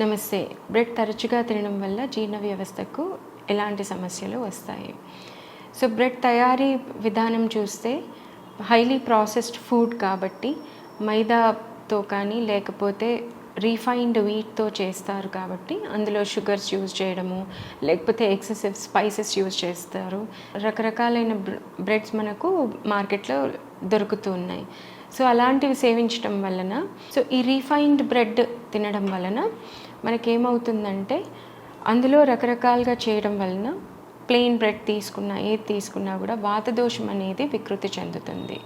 నమస్తే. బ్రెడ్ తరచుగా తినడం వల్ల జీర్ణ వ్యవస్థకు ఎలాంటి సమస్యలు వస్తాయి? సో బ్రెడ్ తయారీ విధానం చూస్తే హైలీ ప్రాసెస్డ్ ఫుడ్ కాబట్టి మైదాతో కానీ లేకపోతే రీఫైన్డ్ వీట్తో చేస్తారు కాబట్టి అందులో షుగర్స్ యూజ్ చేయడము లేకపోతే ఎక్సెసివ్ స్పైసెస్ యూజ్ చేస్తారు. రకరకాలైన బ్రెడ్స్ మనకు మార్కెట్లో దొరుకుతూ ఉన్నాయి. సో అలాంటివి సేవించడం వలన సో ఈ రీఫైన్డ్ బ్రెడ్ తినడం వలన మనకేమవుతుందంటే అందులో రకరకాలుగా చేయడం వలన ప్లెయిన్ బ్రెడ్ తీసుకున్నా ఏది తీసుకున్నా కూడా వాతదోషం అనేది వికృతి చెందుతుంది.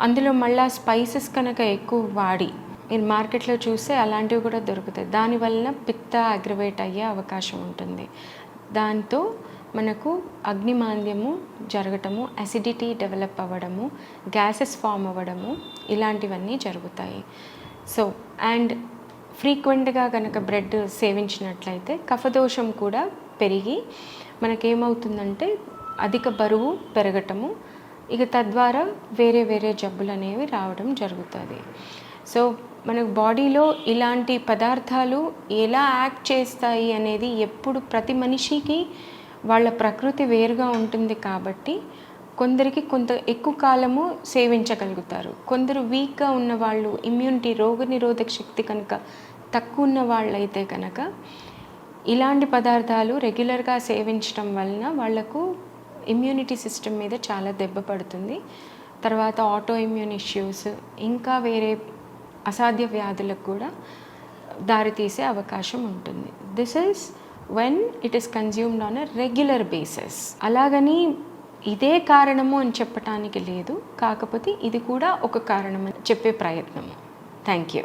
అందులో మళ్ళా స్పైసెస్ కనుక ఎక్కువ వాడి మీరు మార్కెట్లో చూస్తే అలాంటివి కూడా దొరుకుతాయి. దానివల్ల పిత్త అగ్రవేట్ అయ్యే అవకాశం ఉంటుంది. దాంతో మనకు అగ్నిమాంద్యము జరగటము అసిడిటీ డెవలప్ అవ్వడము గ్యాసెస్ ఫామ్ అవ్వడము ఇలాంటివన్నీ జరుగుతాయి. సో అండ్ ఫ్రీక్వెంట్గా కనుక బ్రెడ్ సేవించినట్లయితే కఫదోషం కూడా పెరిగి మనకేమవుతుందంటే అధిక బరువు పెరగటము ఇక తద్వారా వేరే వేరే జబ్బులు అనేవి రావడం జరుగుతుంది. సో మనకు బాడీలో ఇలాంటి పదార్థాలు ఎలా యాక్ట్ చేస్తాయి అనేది ఎప్పుడు ప్రతి మనిషికి వాళ్ళ ప్రకృతి వేరుగా ఉంటుంది కాబట్టి కొందరికి కొంత ఎక్కువ కాలము సేవించగలుగుతారు. కొందరు వీక్గా ఉన్న వాళ్ళు ఇమ్యూనిటీ రోగనిరోధక శక్తి కనుక తక్కువ ఉన్న వాళ్ళైతే కనుక ఇలాంటి పదార్థాలు రెగ్యులర్గా సేవించడం వలన వాళ్ళకు ఇమ్యూనిటీ సిస్టమ్ మీద చాలా దెబ్బ పడుతుంది. తర్వాత ఆటో ఇమ్యూన్ ఇష్యూస్ ఇంకా వేరే అసాధ్య వ్యాధులకు కూడా దారితీసే అవకాశం ఉంటుంది. This is when it is consumed on a regular basis అలాగని ఇదే కారణము అని చెప్పటానికి లేదు. కాకపోతే ఇది కూడా ఒక కారణం అని చెప్పే ప్రయత్నము. Thank you